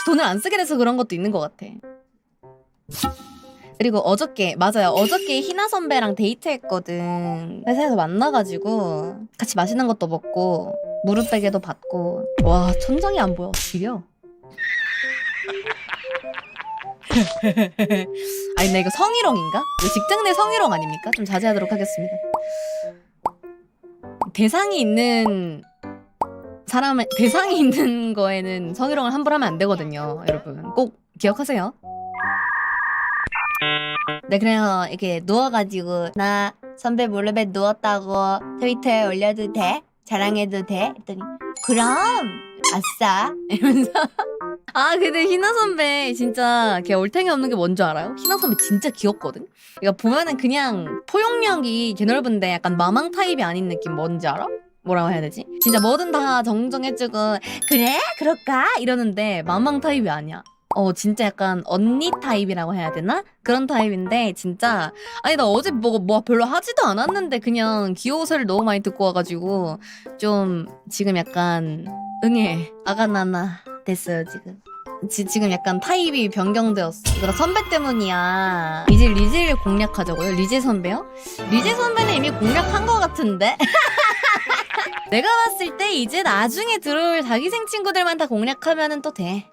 조금씩 돈을 안 쓰게 돼서 그런 것도 있는 것 같아. 그리고 어저께 맞아요. 어저께 희나 선배랑 데이트했거든. 회사에서 만나가지고 같이 맛있는 것도 먹고 무릎 베개도 받고 와 천장이 안 보여. 지려. 아니 나 이거 성희롱인가? 직장 내 성희롱 아닙니까? 좀 자제하도록 하겠습니다. 대상이 있는 사람의 대상이 있는 거에는 성희롱을 함부로 하면 안 되거든요, 여러분. 꼭 기억하세요. 네, 그래서 이렇게 누워가지고 나 선배 무릎에 누웠다고 트위터에 올려도 돼? 자랑해도 돼? 했더니 그럼 아싸 이러면서 아 근데 희나 선배 진짜 걔 얼탱이 없는 게 뭔지 알아요? 희나 선배 진짜 귀엽거든? 그러니까 보면은 그냥 포용력이 개 넓은데 약간 마망 타입이 아닌 느낌 뭔지 알아? 뭐라고 해야 되지? 진짜 뭐든 다 정정해주고 그래? 그럴까? 이러는데 마망 타입이 아니야 어 진짜 약간 언니 타입이라고 해야 되나? 그런 타입인데 진짜 아니 나 어제 뭐, 뭐 별로 하지도 않았는데 그냥 귀여워서를 너무 많이 듣고 와가지고 좀 지금 약간 응애 아가나나 됐어요 지금 지, 지금 약간 타입이 변경되었어 이거 다 선배 때문이야 이제 리제를 공략하자고요? 리제 선배요? 리제 선배는 이미 공략한 것 같은데? 내가 봤을 때 이제 나중에 들어올 자기생 친구들만 다 공략하면은 또 돼.